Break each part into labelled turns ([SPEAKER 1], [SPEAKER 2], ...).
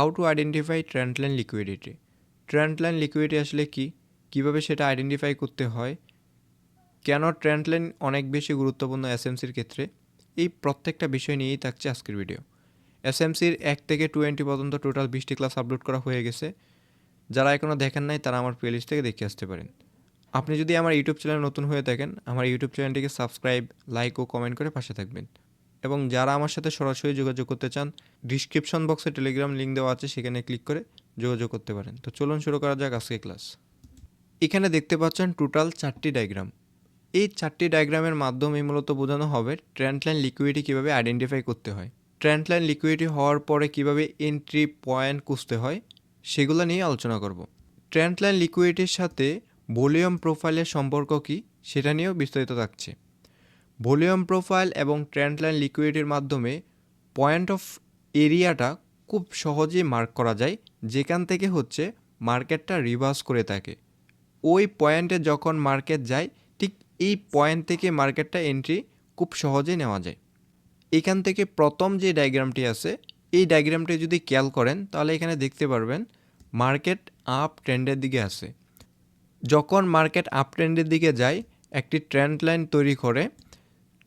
[SPEAKER 1] How to identify trend line liquidity trend line liquidity আসলে কি? কীভাবে সেটা আইডেন্টিফাই করতে হয়? কেন ট্রেন্ড লাইন অনেক বেশি গুরুত্বপূর্ণ এসএমসির ক্ষেত্রে? এই প্রত্যেকটা বিষয় নিয়েই থাকছে আজকের ভিডিও এসএমসির এক থেকে টোয়েন্টি পর্যন্ত টোটাল বিশটি ক্লাস আপলোড করা হয়ে গেছে। যারা এখনও দেখেন নাই, তারা আমার প্লেলিস্ট থেকে দেখে আসতে পারেন। আপনি যদি আমার ইউটিউব চ্যানেল নতুন হয়ে থাকেন, আমার ইউটিউব চ্যানেলটিকে সাবস্ক্রাইব লাইক ও কমেন্ট করে পাশে থাকবেন। এবং যারা আমার সাথে সরাসরি যোগাযোগ করতে চান ডিসক্রিপশন বক্সে টেলিগ্রাম লিঙ্ক দেওয়া আছে, সেখানে ক্লিক করে যোগাযোগ করতে পারেন। তো চলুন শুরু করা যাক আজকে ক্লাস এখানে দেখতে পাচ্ছেন টোটাল চারটি ডায়াগ্রাম এই চারটি ডায়াগ্রামের মাধ্যমে মূলত বোঝানো হবে ট্রেন্ড লাইন লিকুইডিটি কীভাবে আইডেন্টিফাই করতে হয়। ট্রেন্ড লাইন লিকুইডিটি হওয়ার পরে কীভাবে এন্ট্রি পয়েন্ট খুঁজতে হয়, সেগুলো নিয়ে আলোচনা করব। ট্রেন্ড লাইন লিকুইডিটির সাথে ভলিউম প্রোফাইলের সম্পর্ক কী, সেটা নিয়েও বিস্তারিত থাকছে। ভলিউম প্রোফাইল এবং ট্রেন্ড লাইন লিকুইডিটির মাধ্যমে পয়েন্ট অফ এরিয়াটা খুব সহজেই মার্ক করা যায়, যেখান থেকে হচ্ছে মার্কেটটা রিভার্স করে থাকে। ওই পয়েন্টে যখন মার্কেট যায়, ঠিক এই পয়েন্ট থেকে মার্কেটটা এন্ট্রি খুব সহজেই নেওয়া যায়। এখান থেকে প্রথম যে ডায়াগ্রামটি আছে, এই ডায়াগ্রামটি যদি খেয়াল করেন, তাহলে এখানে দেখতে পারবেন মার্কেট আপ ট্রেন্ডের দিকে আছে। যখন মার্কেট আপ ট্রেন্ডের দিকে যায়, একটি ট্রেন্ড লাইন তৈরি করে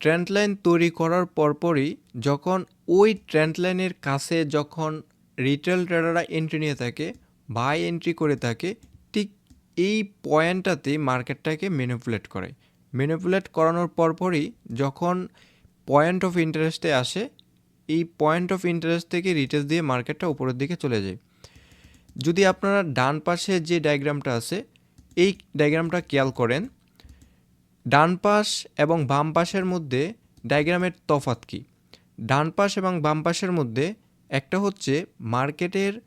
[SPEAKER 1] ট্রেন্ড লাইন তৈরি করার পরপরই যখন ওই ট্রেন্ড লাইনের কাছে যখন রিটেল ট্রেডাররা এন্ট্রি নিয়ে থাকে বাই এন্ট্রি করে থাকে, ঠিক এই পয়েন্টটাতে মার্কেটটাকে ম্যানিপুলেট করে। ম্যানিপুলেট করানোর পরপরই যখন পয়েন্ট অফ ইন্টারেস্টে আসে, এই পয়েন্ট অফ ইন্টারেস্ট থেকে রিটেল দিয়ে মার্কেটটা উপরের দিকে চলে যায়। যদি আপনারা ডান পাশে যে ডায়াগ্রামটা আছে, এই ডায়াগ্রামটা খেয়াল করেন ডান পাশ এবং বাম পাশের মধ্যে ডায়াগ্রামের তফাত কী? ডান পাশ এবং বাম পাশের মধ্যে একটা হচ্ছে মার্কেটের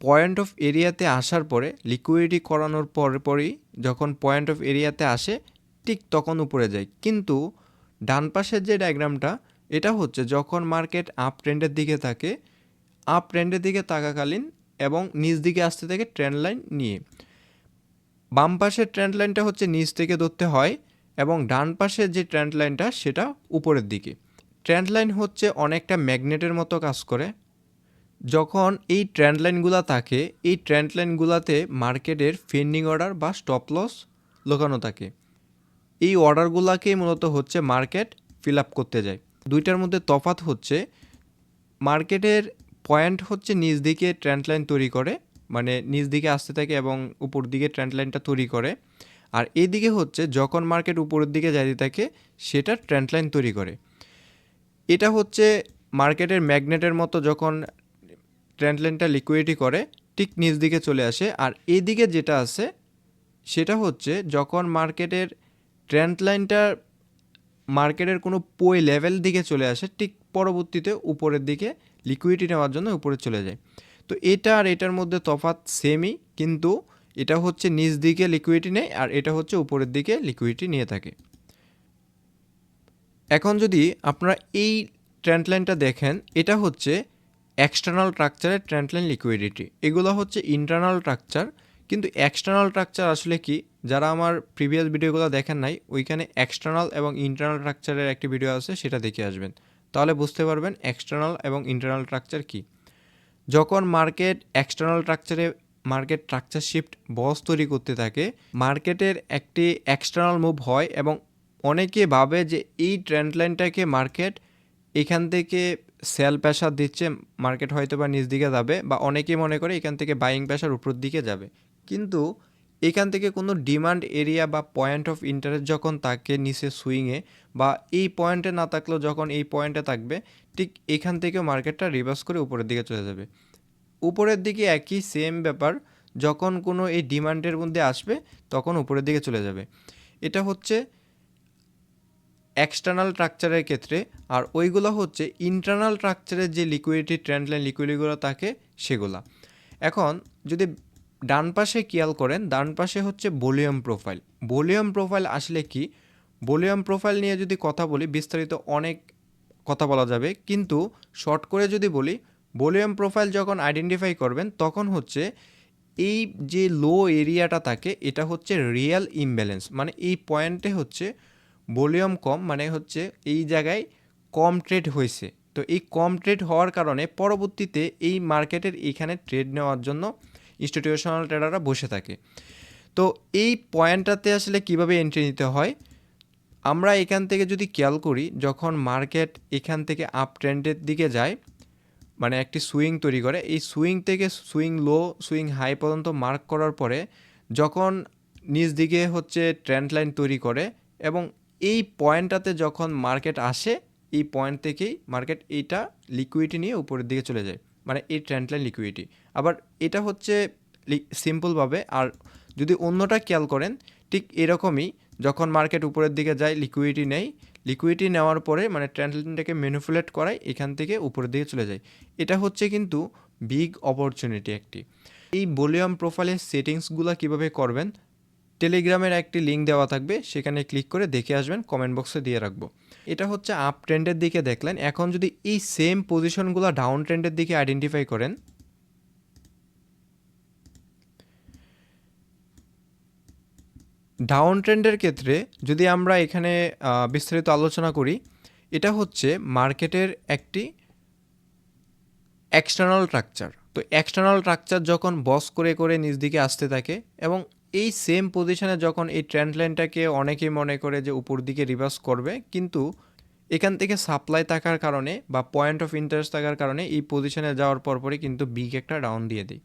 [SPEAKER 1] পয়েন্ট অফ এরিয়াতে আসার পরে লিকুইডিটি করানোর পরে পরেই যখন পয়েন্ট অফ এরিয়াতে আসে, ঠিক তখন উপরে যায়। কিন্তু ডান পাশের যে ডায়াগ্রামটা, এটা হচ্ছে যখন মার্কেট আপ ট্রেন্ডের দিকে থাকে, আপ ট্রেন্ডের দিকে থাকাকালীন এবং নিচ দিকে আসতে থাকে ট্রেন্ড লাইন নিয়ে। বাম পাশের ট্রেন্ড লাইনটা হচ্ছে নিচ থেকে ধরতে হয় এবং ডান পাশের যে ট্রেন্ড লাইনটা সেটা উপরের দিকে। ট্রেন্ড লাইন হচ্ছে অনেকটা ম্যাগনেটের মতো কাজ করে। যখন এই ট্রেন্ড লাইনগুলো থাকে, এই ট্রেন্ড লাইনগুলোতে মার্কেটের ফেন্ডিং অর্ডার বা স্টপ লস লোকানো থাকে। এই অর্ডারগুলোকেই মূলত হচ্ছে মার্কেট ফিল আপ করতে যায়। দুইটার মধ্যে তফাত হচ্ছে মার্কেটের পয়েন্ট হচ্ছে নিচ দিকে ট্রেন্ড লাইন তৈরি করে মানে নিচ দিকে আসতে থাকে এবং উপর দিকে ট্রেন্ড লাইনটা তৈরি করে। আর এদিকে হচ্ছে যখন মার্কেট উপরের দিকে যাইতে থাকে, সেটা ট্রেন্ড লাইন তৈরি করে। এটা হচ্ছে মার্কেটের ম্যাগনেটের মতো যখন ট্রেন্ড লাইনটা লিকুইডিটি করে, ঠিক নিচ দিকে চলে আসে। আর এদিকে যেটা আছে, সেটা হচ্ছে যখন মার্কেটের ট্রেন্ড লাইনটা মার্কেটের কোনো পই লেভেল দিকে চলে আসে, ঠিক পরবর্তীতে উপরের দিকে লিকুইডিটি নেওয়ার জন্য উপরে চলে যায়। তো এটা আর এটার মধ্যে তফাৎ সেমই কিন্তু এটা হচ্ছে নিচ দিকে লিকুইডিটি নেয় আর এটা হচ্ছে উপরের দিকে লিকুইডিটি নিয়ে থাকে। এখন যদি আপনারা এই ট্রেন্ড লাইনটা দেখেন, এটা হচ্ছে এক্সটার্নাল স্ট্রাকচারের ট্রেন্ড লাইন লিকুইডিটি এগুলো হচ্ছে ইন্টারনাল স্ট্রাকচার কিন্তু এক্সটার্নাল স্ট্রাকচার আসলে কি? যারা আমার প্রিভিয়াস ভিডিওগুলো দেখেন নাই, ওইখানে এক্সটার্নাল এবং ইন্টারনাল স্ট্রাকচারের একটি ভিডিও আছে, সেটা দেখে আসবেন। তাহলে বুঝতে পারবেন এক্সটার্নাল এবং ইন্টারনাল স্ট্রাকচার কী। যখন মার্কেট এক্সটার্নাল স্ট্রাকচারে মার্কেট স্ট্রাকচার শিফট বস তৈরি করতে থাকে। মার্কেটের একটি এক্সটার্নাল মুভ হয় এবং অনেকে ভাবে যে এই ট্রেন্ড লাইনটাকে মার্কেট এখান থেকে সেল প্রেশার দিচ্ছে, মার্কেট হয়তো বা নিচ দিকে যাবে বা অনেকেই মনে করে এখান থেকে বাইং প্রেশার উপর দিকে যাবে। কিন্তু এখান থেকে কোনো ডিমান্ড এরিয়া বা পয়েন্ট অফ ইন্টারেস্ট যখন তাকে নিচে সুইংয়ে বা এই পয়েন্টে না থাকলেও যখন এই পয়েন্টে থাকবে, ঠিক এখান থেকেও মার্কেটটা রিভার্স করে উপরের দিকে চলে যাবে। উপরের দিকে একই সেম ব্যাপার, যখন কোনো এই ডিমান্ডের মধ্যে আসবে, তখন উপরের দিকে চলে যাবে। এটা হচ্ছে এক্সটার্নাল স্ট্রাকচারের ক্ষেত্রে, আর ওইগুলো হচ্ছে ইন্টারনাল স্ট্রাকচারের যে লিকুইডিটি ট্রেন্ড লাইন লিকুইডিটিগুলো থাকে, সেগুলা। এখন যদি ডান পাশে খেয়াল করেন, ডান পাশে হচ্ছে ভলিউম প্রোফাইল ভলিউম প্রোফাইল আসলে কি? ভলিউম প্রোফাইল নিয়ে যদি কথা বলি, বিস্তারিত অনেক কথা বলা যাবে, কিন্তু শর্ট করে যদি বলি ভলিউম প্রোফাইল যখন আইডেন্টিফাই করবেন, তখন হচ্ছে এই যে লো এরিয়াটা থাকে, এটা হচ্ছে রিয়েল ইমব্যালেন্স। মানে এই পয়েন্টে হচ্ছে ভলিউম কম মানে হচ্ছে এই জায়গায় কম ট্রেড হয়েছে। তো এই কম ট্রেড হওয়ার কারণে পরবর্তীতে এই মার্কেটের এইখানে ট্রেড নেওয়ার জন্য ইনস্টিটিউশনাল ট্রেডাররা বসে থাকে। তো এই পয়েন্টটাতে আসলে কীভাবে এন্ট্রি নিতে হয়? আমরা এখান থেকে যদি খেয়াল করি, যখন মার্কেট এখান থেকে আপ ট্রেন্ডের দিকে যায় মানে একটি সুইং তৈরি করে। এই সুইং থেকে সুইং লো, সুইং হাই পর্যন্ত মার্ক করার পরে যখন নিজ দিকে হচ্ছে ট্রেন্ড লাইন তৈরি করে এবং এই পয়েন্টটাতে যখন মার্কেট আসে, এই পয়েন্ট থেকেই মার্কেট এইটা লিকুইডিটি নিয়ে উপরের দিকে চলে যায়। মানে এই ট্রেন্ড লাইন লিকুইডিটি আবার এটা হচ্ছে সিম্পলভাবে আর যদি অন্যটা খেয়াল করেন, ঠিক এরকমই যখন মার্কেট উপরের দিকে যায় লিকুইডিটি নেই লিকুইডিটি নেওয়ার পরে মানে ট্রেন্ড লাইনটাকে ম্যানুপুলেট করায়, এখান থেকে উপরের দিকে চলে যায়। এটা হচ্ছে কিন্তু বিগ অপরচুনিটি একটি। এই ভলিউম প্রোফাইলের সেটিংসগুলো কীভাবে করবেন? টেলিগ্রামের একটি লিঙ্ক দেওয়া থাকবে, সেখানে ক্লিক করে দেখে আসবেন কমেন্ট বক্সে দিয়ে রাখব। এটা হচ্ছে আপ ট্রেন্ডের দিকে দেখলেন। এখন যদি এই সেম পজিশনগুলো ডাউন ট্রেন্ডের দিকে আইডেন্টিফাই করেন ডাউন ট্রেন্ডের ক্ষেত্রে যদি আমরা এখানে বিস্তারিত আলোচনা করি, এটা হচ্ছে মার্কেটের একটি এক্সটার্নাল স্ট্রাকচার তো এক্সটার্নাল স্ট্রাকচার যখন বস করে করে নিজ দিকে আসতে থাকে এবং এই সেম পজিশনে যখন এই ট্রেন্ড লাইনটাকে অনেকেই মনে করে যে উপর দিকে রিভার্স করবে, কিন্তু এখান থেকে সাপ্লাই থাকার কারণে বা পয়েন্ট অফ ইন্টারেস্ট থাকার কারণে এই পজিশনে যাওয়ার পরপরই কিন্তু বিগ একটা ডাউন দিয়ে দেয়।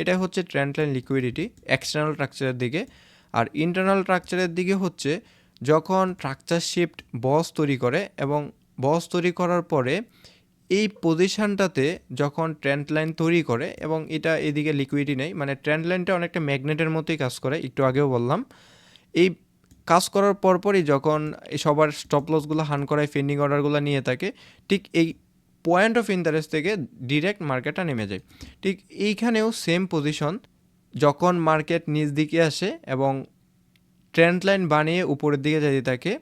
[SPEAKER 1] এটা হচ্ছে ট্রেন্ড লাইন লিকুইডিটি এক্সটার্নাল স্ট্রাকচারের দিকে। আর ইন্টারনাল স্ট্রাকচারের দিকে হচ্ছে যখন স্ট্রাকচার শিফট বস তৈরি করে এবং বস তৈরি করার পরে এই পজিশানটাতে যখন ট্রেন্ড লাইন তৈরি করে এবং এটা এদিকে লিকুইডি নেই মানে ট্রেন্ড লাইনটা অনেকটা ম্যাগনেটের মতোই কাজ করে, একটু আগেও বললাম। এই কাজ করার পরপরই যখন সবার স্টপ লসগুলো হান করায় ফেন্ডিং অর্ডারগুলো নিয়ে থাকে, ঠিক এই পয়েন্ট অফ ইন্টারেস্ট থেকে ডিরেক্ট মার্কেটটা নেমে যায়। ঠিক এইখানেও সেম পজিশন যখন মার্কেট নিচ দিকে আসে এবং ট্রেন্ড লাইন বানিয়ে উপরের দিকে যেতে থাকে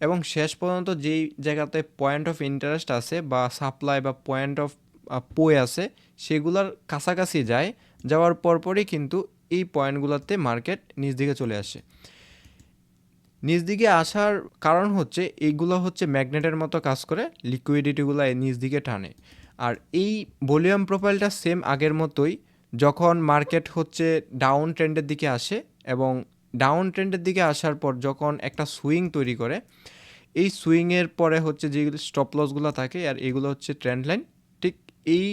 [SPEAKER 1] এবং শেষ পর্যন্ত যেই জায়গাতে পয়েন্ট অফ ইন্টারেস্ট আছে বা সাপ্লাই বা পয়েন্ট অফ পোয়ে আছে, সেগুলোর কাছাকাছি যায়, যাওয়ার পরপরই কিন্তু এই পয়েন্টগুলোতে মার্কেট নিচ দিকে চলে আসে। নিচ দিকে আসার কারণ হচ্ছে এইগুলো হচ্ছে ম্যাগনেটের মতো কাজ করে লিকুইডিটিগুলো নিচ দিকে টানে। আর এই ভলিউম প্রোফাইলটা সেম আগের মতোই যখন মার্কেট হচ্ছে ডাউন ট্রেন্ডের দিকে আসে এবং ডাউন ট্রেন্ডের দিকে আসার পর যখন একটা সুইং তৈরি করে, এই সুইংয়ের পরে হচ্ছে যেগুলো স্টপ লসগুলো থাকে আর এগুলো হচ্ছে ট্রেন্ড লাইন ঠিক এই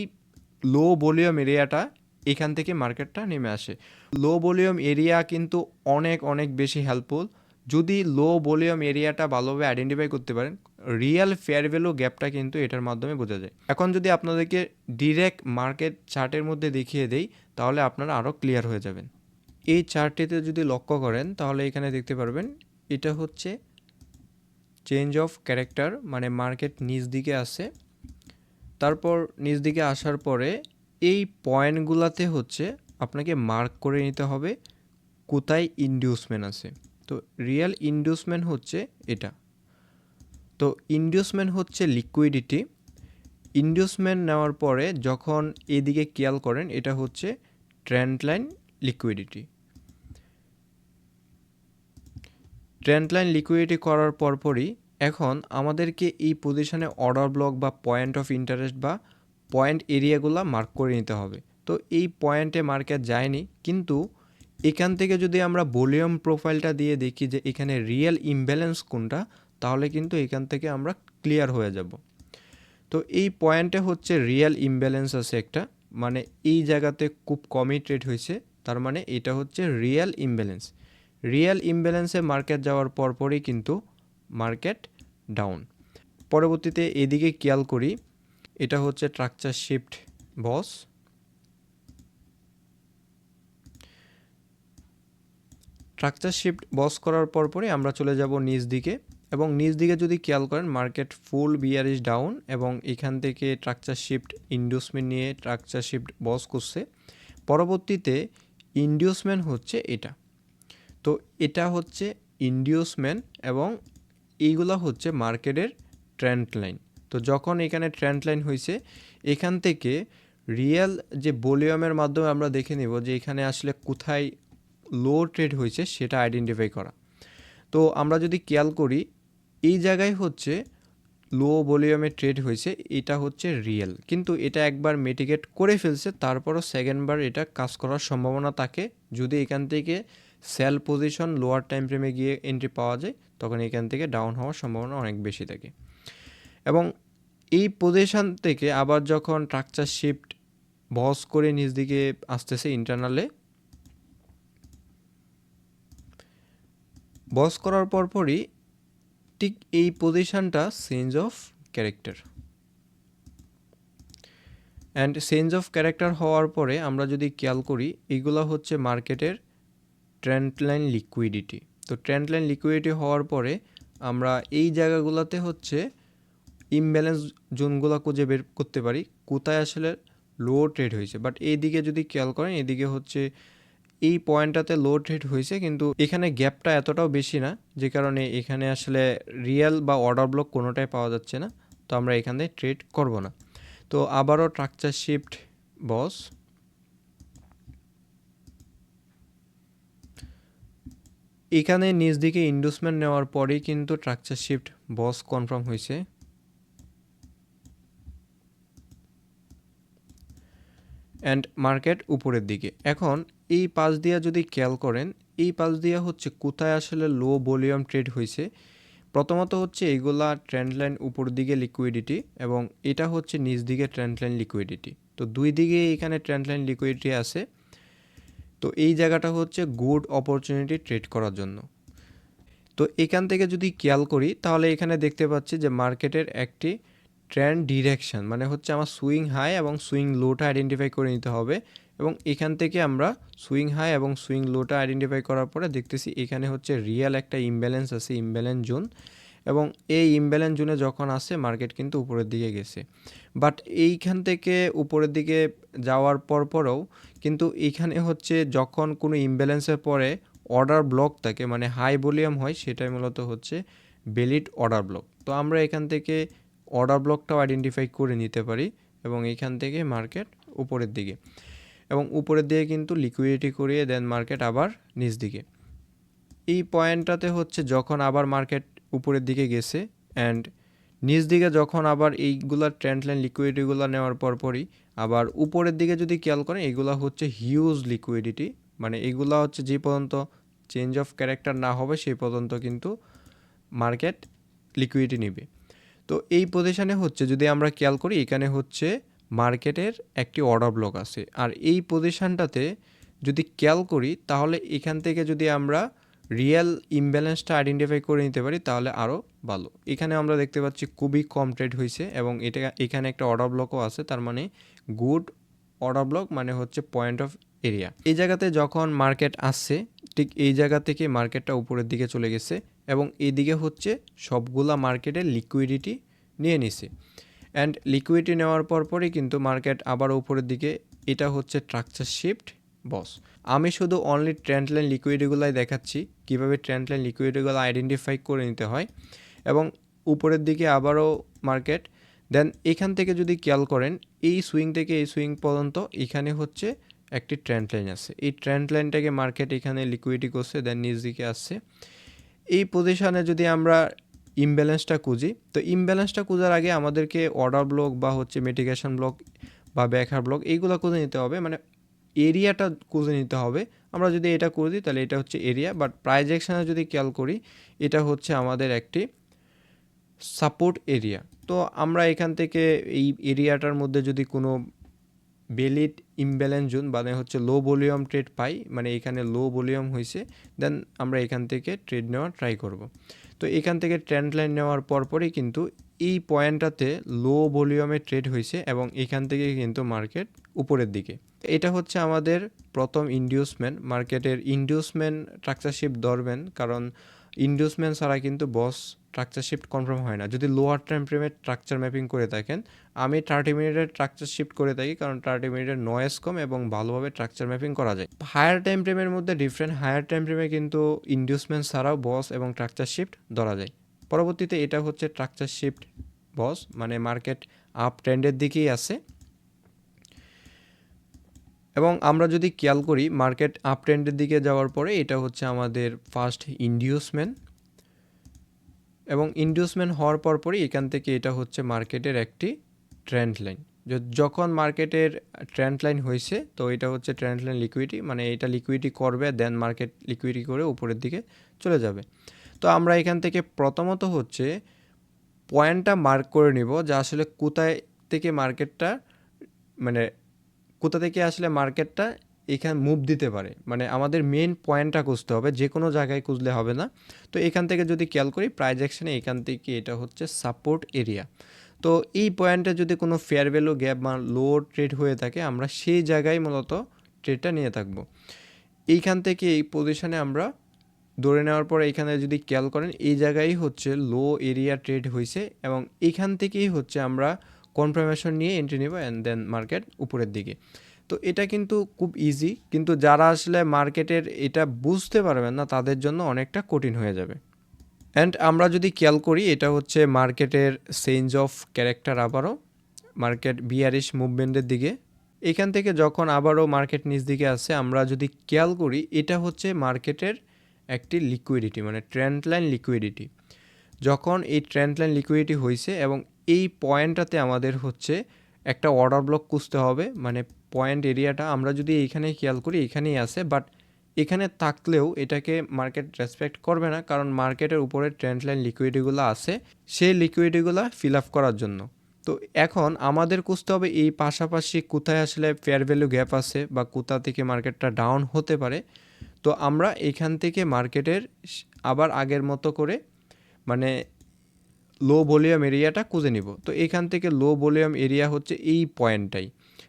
[SPEAKER 1] লো ভলিউম এরিয়াটা এখান থেকে মার্কেটটা নেমে আসে। লো ভলিউম এরিয়া কিন্তু অনেক অনেক বেশি হেল্পফুল যদি লো ভলিউম এরিয়াটা ভালোভাবে আইডেন্টিফাই করতে পারেন রিয়েল ফেয়ার ভ্যালু গ্যাপটা কিন্তু এটার মাধ্যমে বোঝা যায়। এখন যদি আপনাদেরকে ডিরেক্ট মার্কেট চার্টের মধ্যে দেখিয়ে দেই, তাহলে আপনারা আরও ক্লিয়ার হয়ে যাবেন। এই চার্টটিতে যদি লক্ষ্য করেন, তাহলে এখানে দেখতে পারবেন, এটা হচ্ছে চেঞ্জ অফ ক্যারেক্টার মানে মার্কেট নিচ দিকে আসে। তারপর নিচ দিকে আসার পরে এই পয়েন্টগুলোতে হচ্ছে আপনাকে মার্ক করে নিতে হবে, কোথায় ইন্ডিউসমেন্ট আছে। তো রিয়েল ইন্ডিউসমেন্ট হচ্ছে এটা। তো ইন্ডিউসমেন্ট হচ্ছে লিকুইডিটি ইন্ডিউসমেন্ট নেওয়ার পরে যখন এদিকে খেয়াল করেন, এটা হচ্ছে trend line liquidity trend line liquidity করার পরপরই এখন আমাদেরকে এই পজিশনে অর্ডার ব্লক বা পয়েন্ট অফ ইন্টারেস্ট বা পয়েন্ট এরিয়াগুলো মার্ক করে নিতে হবে। তো এই পয়েন্টে মার্কেট যায়নি, কিন্তু এখান থেকে যদি আমরা ভলিউম প্রোফাইলটা দিয়ে দেখি যে এখানে রিয়েল ইমব্যালেন্স কোনটা, তাহলে কিন্তু এখান থেকে আমরা ক্লিয়ার হয়ে যাব। তো এই পয়েন্টে হচ্ছে রিয়েল ইমব্যালেন্স আছে একটা মানে এই জায়গাতে খুব কমই ট্রেড হয়েছে, তার মানে এটা হচ্ছে রিয়েল ইমব্যালেন্স। রিয়েল ইমব্যালেন্সে মার্কেট যাওয়ার পরপরই কিন্তু মার্কেট ডাউন। পরবর্তীতে এদিকে খেয়াল করি, এটা হচ্ছে structure shift BOS. Structure shift BOS করার পরপরই আমরা চলে যাব নিচ দিকে এবং নিচ দিকে যদি খেয়াল করেন market full bear bearish down এবং এখান থেকে স্ট্রাকচার শিফট ইন্ডিউসমেন্ট নিয়ে স্ট্রাকচার শিফট বস করছে। পরবর্তীতে ইন্ডিউসমেন্ট হচ্ছে এটা। তো এটা হচ্ছে ইন্ডিউসমেন্ট এবং এইগুলো হচ্ছে মার্কেটের ট্রেন্ড লাইন তো যখন এখানে ট্রেন্ড লাইন হয়েছে এখান থেকে রিয়েল যে ভলিউমের মাধ্যমে আমরা দেখে নেব যে এখানে আসলে কোথায় লো ট্রেড হয়েছে, সেটা আইডেন্টিফাই করা। তো আমরা যদি খেয়াল করি, এই জায়গায় হচ্ছে লো ভলিউমে ট্রেড হয়েছে, এটা হচ্ছে রিয়েল কিন্তু এটা একবার মিটিগেট করে ফেলছে, তারপরও সেকেন্ডবার এটা কাজ করার সম্ভাবনা থাকে। যদি এখান থেকে সেল পজিশন লোয়ার টাইম ফ্রেমে গিয়ে এন্ট্রি পাওয়া যায়, তখন এখান থেকে ডাউন হওয়ার সম্ভাবনা অনেক বেশি থাকে। এবং এই পজিশন থেকে আবার যখন ট্রাকচার শিফট বস করে নিজ দিকে আসতেছে ইন্টারনালে বস করার পরপরই ঠিক এই পজিশনটা change of character and change of character হওয়ার পরে আমরা যদি খেয়াল করি, এগুলো হচ্ছে মার্কেটের ট্রেন্ড লাইন লিকুইডিটি তো ট্রেন্ড লাইন লিকুইডিটি হওয়ার পরে আমরা এই জায়গাগুলোতে হচ্ছে ইমব্যালেন্স জোনগুলো খুঁজে বের করতে পারি, কোথায় আসলে লো ট্রেড হয়েছে। বাট এইদিকে যদি খেয়াল করেন এদিকে হচ্ছে এই পয়েন্টটাতে লো ট্রেড হয়েছে, কিন্তু এখানে গ্যাপটা এতটাও বেশি না, যে কারণে এখানে আসলে রিয়েল বা অর্ডার ব্লক কোনোটাই পাওয়া যাচ্ছে না, তো আমরা এখানে ট্রেড করব না। তো আবারও ট্রাকচার শিফট বস এখানে নিজ দিকে ইন্ডুসমেন্ট নেওয়ার পরেই কিন্তু ট্রাকচার শিফট বস কনফার্ম হয়েছে। অ্যান্ড মার্কেট উপরের দিকে। এখন এই পাশ দিয়া যদি খেয়াল করেন, এই পাশ দিয়া হচ্ছে কোথায় আসলে লো ভলিউম ট্রেড হয়েছে প্রথমত হচ্ছে এইগুলা ট্রেন্ড লাইন উপর দিকে লিকুইডিটি এবং এটা হচ্ছে নিচ দিকে ট্রেন্ড লাইন লিকুইডিটি তো দুই দিকে এখানে ট্রেন্ড লাইন লিকুইডিটি আছে। তো এই জায়গাটা হচ্ছে গুড অপরচুনিটি ট্রেড করার জন্য। তো এখান থেকে যদি খেয়াল করি, তাহলে এখানে দেখতে পাচ্ছি যে মার্কেটের একটি ট্রেন্ড ডিরেকশন মানে হচ্ছে আমার সুইং হাই এবং সুইং লোটা আইডেন্টিফাই করে নিতে হবে। এবং এখান থেকে আমরা সুইং হাই এবং সুইং লোটা আইডেন্টিফাই করার পরে দেখতেছি এখানে হচ্ছে রিয়েল একটা ইমব্যালেন্স আছে, ইমব্যালেন্স জোন। এবং এই ইমব্যালেন্স জোনে যখন আসে, মার্কেট কিন্তু উপরের দিকে গেছে। বাট এইখান থেকে উপরের দিকে যাওয়ার পর পরেও কিন্তু এইখানে হচ্ছে যখন কোনো ইমব্যালেন্সের পরে অর্ডার ব্লক থাকে মানে হাই ভলিউম হয়, সেটাই মূলত হচ্ছে বেলিড অর্ডার ব্লক। তো আমরা এখান থেকে অর্ডার ব্লকটাও আইডেন্টিফাই করে নিতে পারি এবং এখান থেকে মার্কেট উপরের দিকে। এবং উপরের দিকে কিন্তু লিকুইডিটি করিয়ে দেন মার্কেট আবার নিচ দিকে। এই পয়েন্টটাতে হচ্ছে যখন আবার মার্কেট উপরের দিকে গেছে অ্যান্ড নিচ দিকে যখন আবার এইগুলা ট্রেন্ড লাইন লিকুইডিটিগুলো নেওয়ার পরপরই আবার উপরের দিকে যদি খেয়াল করেন এগুলো হচ্ছে হিউজ লিকুইডিটি মানে এগুলা হচ্ছে যে পর্যন্ত চেঞ্জ অফ ক্যারেক্টার না হবে, সেই পর্যন্ত কিন্তু মার্কেট লিকুইডিটি নেবে। তো এই পজিশানে হচ্ছে যদি আমরা খেয়াল করি, এখানে হচ্ছে মার্কেটের একটি অর্ডার ব্লক আছে। আর এই পজিশানটাতে যদি খেয়াল করি, তাহলে এখান থেকে যদি আমরা রিয়েল ইমব্যালেন্সটা আইডেন্টিফাই করে নিতে পারি, তাহলে আরও ভালো। এখানে আমরা দেখতে পাচ্ছি খুবই কম ট্রেড হয়েছে এবং এটা এখানে একটা অর্ডার ব্লকও আছে, তার মানে গুড অর্ডার ব্লক মানে হচ্ছে পয়েন্ট অফ এরিয়া এই জায়গাতে যখন মার্কেট আসছে, ঠিক এই জায়গা থেকে মার্কেটটা উপরের দিকে চলে গেছে এবং এদিকে হচ্ছে সবগুলা মার্কেটের লিকুইডিটি নিয়ে নিছে। অ্যান্ড লিকুইডিটি নেওয়ার পর পরই কিন্তু মার্কেট আবার উপরের দিকে। এটা হচ্ছে ট্রাকচার শিফট বস আমি শুধু অনলি ট্রেন্ড লাইন লিকুইডিগুলাই দেখাচ্ছি, কীভাবে ট্রেন্ড লাইন লিকুইডিগুলো আইডেন্টিফাই করে নিতে হয়। এবং উপরের দিকে আবারও মার্কেট দেন এখান থেকে যদি খেয়াল করেন, এই সুইং থেকে এই সুইং পর্যন্ত এখানে হচ্ছে একটি ট্রেন্ড লাইন আছে। এই ট্রেন্ড লাইনটাকে মার্কেট এখানে লিকুইডিটি করছে দেন নিচ দিকে আসছে। এই পজিশনে যদি আমরা ইমব্যালেন্সটা খুঁজি। তো ইমব্যালেন্সটা খোঁজার আগে আমাদেরকে অর্ডার ব্লক বা হচ্ছে মেটিকেশন ব্লক বা ব্যাখার ব্লক এইগুলো খুঁজে নিতে হবে। মানে এরিয়াটা খুঁজে নিতে হবে। আমরা যদি এটা করে দিই, তাহলে এটা হচ্ছে এরিয়া বাট প্রাইজেকশানে যদি খেয়াল করি, এটা হচ্ছে আমাদের একটি সাপোর্ট এরিয়া তো আমরা এখান থেকে এই এরিয়াটার মধ্যে যদি কোনো বেলিড ইমব্যালেন্স জোন মানে হচ্ছে লো ভলিউম ট্রেড পাই মানে এখানে লো ভলিউম হয়েছে দেন আমরা এখান থেকে ট্রেড নেওয়ার ট্রাই করব। তো এখান থেকে ট্রেন্ড লাইন নেওয়ার পরপরই কিন্তু এই পয়েন্টটাতে লো ভলিউমে ট্রেড হয়েছে এবং এখান থেকে কিন্তু মার্কেট উপরের দিকে। এটা হচ্ছে আমাদের প্রথম ইন্ডিউসমেন্ট মার্কেটের ইন্ডিউসমেন্ট ট্রাকচারশিপ ধরবেন, কারণ ইন্ডিউসমেন্ট ছাড়া কিন্তু বস স্ট্রাকচার শিফট কনফার্ম হয় না। যদি লোয়ার টাইম ফ্রেমের স্ট্রাকচার ম্যাপিং করে থাকেন আমি থার্টি মিনিটের স্ট্রাকচার শিফট করে থাকি, কারণ থার্টি মিনিটের নয়েস কম এবং ভালোভাবে স্ট্রাকচার ম্যাপিং করা যায়। হায়ার টাইম ফ্রেমের মধ্যে ডিফারেন্ট হায়ার টাইম ফ্রেমে কিন্তু ইন্ডিউসমেন্ট ছাড়াও বস এবং স্ট্রাকচার শিফট ধরা যায়। পরবর্তীতে এটা হচ্ছে স্ট্রাকচার শিফট বস মানে মার্কেট আপ ট্রেন্ডের দিকেই আছে এবং আমরা যদি খেয়াল করি মার্কেট আপ ট্রেন্ডের দিকে যাওয়ার পরে এটা হচ্ছে আমাদের ফার্স্ট ইন্ডিউসমেন্ট এবং ইন্ডিউসমেন্ট হওয়ার পরপরই এখান থেকে এটা হচ্ছে মার্কেটের একটি ট্রেন্ড লাইন যখন মার্কেটের ট্রেন্ড লাইন হয়েছে তো এটা হচ্ছে ট্রেন্ড লাইন লিকুইডিটি মানে এটা লিকুইডিটি করবে দেন মার্কেট লিকুইডিটি করে উপরের দিকে চলে যাবে। তো আমরা এখান থেকে প্রথমত হচ্ছে পয়েন্টটা মার্ক করে নিব যে আসলে কোথায় থেকে মার্কেটটা মানে কোথা থেকে আসলে মার্কেটটা এখানে মুভ দিতে পারে। মানে আমাদের মেন পয়েন্টটা খুঁজতে হবে, যে কোনো জায়গায় খুঁজলে হবে না। তো এখান থেকে যদি খেয়াল করি প্রাইজ অ্যাকশানে এখান থেকে এটা হচ্ছে সাপোর্ট এরিয়া তো এই পয়েন্টে যদি কোনো ফেয়ার ভ্যালু গ্যাপ বা লো ট্রেড হয়ে থাকে, আমরা সেই জায়গায় মূলত ট্রেডটা নিয়ে থাকব। এইখান থেকে এই পজিশনে আমরা ধরে নেওয়ার পর এখানে যদি খেয়াল করেন, এই জায়গায় হচ্ছে লো এরিয়া ট্রেড হয়েছে এবং এখান থেকেই হচ্ছে আমরা কনফার্মেশন নিয়ে এন্ট্রি নেব অ্যান্ড দেন মার্কেট উপরের দিকে। তো এটা কিন্তু খুব ইজি কিন্তু যারা আসলে মার্কেটের এটা বুঝতে পারবেন না, তাদের জন্য অনেকটা কঠিন হয়ে যাবে। অ্যান্ড আমরা যদি খেয়াল করি, এটা হচ্ছে মার্কেটের চেঞ্জ অফ ক্যারেক্টার আবারও মার্কেট বিয়ারিশ মুভমেন্টের দিকে। এখান থেকে যখন আবারও মার্কেট নিচ দিকে আসে, আমরা যদি খেয়াল করি, এটা হচ্ছে মার্কেটের একটি লিকুইডিটি মানে ট্রেন্ড লাইন লিকুইডিটি যখন এই ট্রেন্ড লাইন লিকুইডিটি হয়েছে এবং এই পয়েন্টটাতে আমাদের হচ্ছে একটা অর্ডার ব্লক খুঁজতে হবে মানে পয়েন্ট এরিয়াটা আমরা যদি এইখানে খেয়াল করি এখানেই আছে বাট এখানে থাকলেও এটাকে মার্কেট রেসপেক্ট করবে না, কারণ মার্কেটের উপরে ট্রেন্ড লাইন লিকুইডিগুলো আছে, সেই লিকুইডিগুলো ফিল আপ করার জন্য। তো এখন আমাদের খুঁজতে হবে এই পাশাপাশি কোথায় আসলে ফেয়ার ভ্যালু গ্যাপ আছে বা কোথা থেকে মার্কেটটা ডাউন হতে পারে। তো আমরা এখান থেকে মার্কেটের আবার আগের মতো করে মানে লো ভলিউম এরিয়াটা খুঁজে নিব। তো এখান থেকে লো ভলিউম এরিয়া হচ্ছে এই পয়েন্টটাই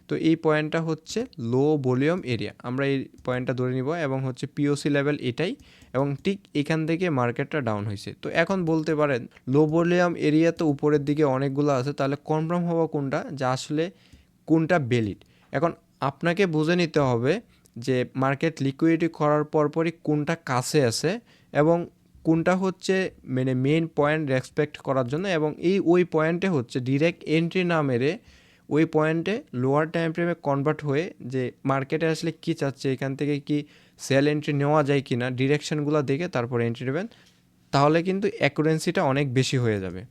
[SPEAKER 1] তো এই পয়েন্টটা হচ্ছে লো ভলিউম এরিয়া আমরা এই পয়েন্টটা ধরে নিব এবং হচ্ছে পিওসি লেভেল এটাই এবং ঠিক এখান থেকে মার্কেটটা ডাউন হয়েছে। তো এখন বলতে পারেন লো ভলিউম এরিয়া তো উপরের দিকে অনেকগুলো আছে, তাহলে কনফার্ম হওয়া কোনটা? যে আসলে কোনটা বেলিড এখন আপনাকে বুঝে নিতে হবে যে মার্কেট লিকুইডিটি করার পরপরই কোনটা কাছে আছে এবং কোনটা হচ্ছে মানে মেন পয়েন্ট রেসপেক্ট করার জন্য এবং এই ওই পয়েন্টে হচ্ছে ডিরেক্ট এন্ট্রি না মেরে ওই পয়েন্টে লোয়ার টাইম ফ্রেমে কনভার্ট হয়ে যে মার্কেটে আসলে কি চাচ্ছে, এখান থেকে কি সেল এন্ট্রি নেওয়া যায় কি না ডিরেকশনগুলো দেখে তারপরে এন্ট্রি নেবেন, তাহলে কিন্তু অ্যাকুরেন্সিটা অনেক বেশি হয়ে যাবে।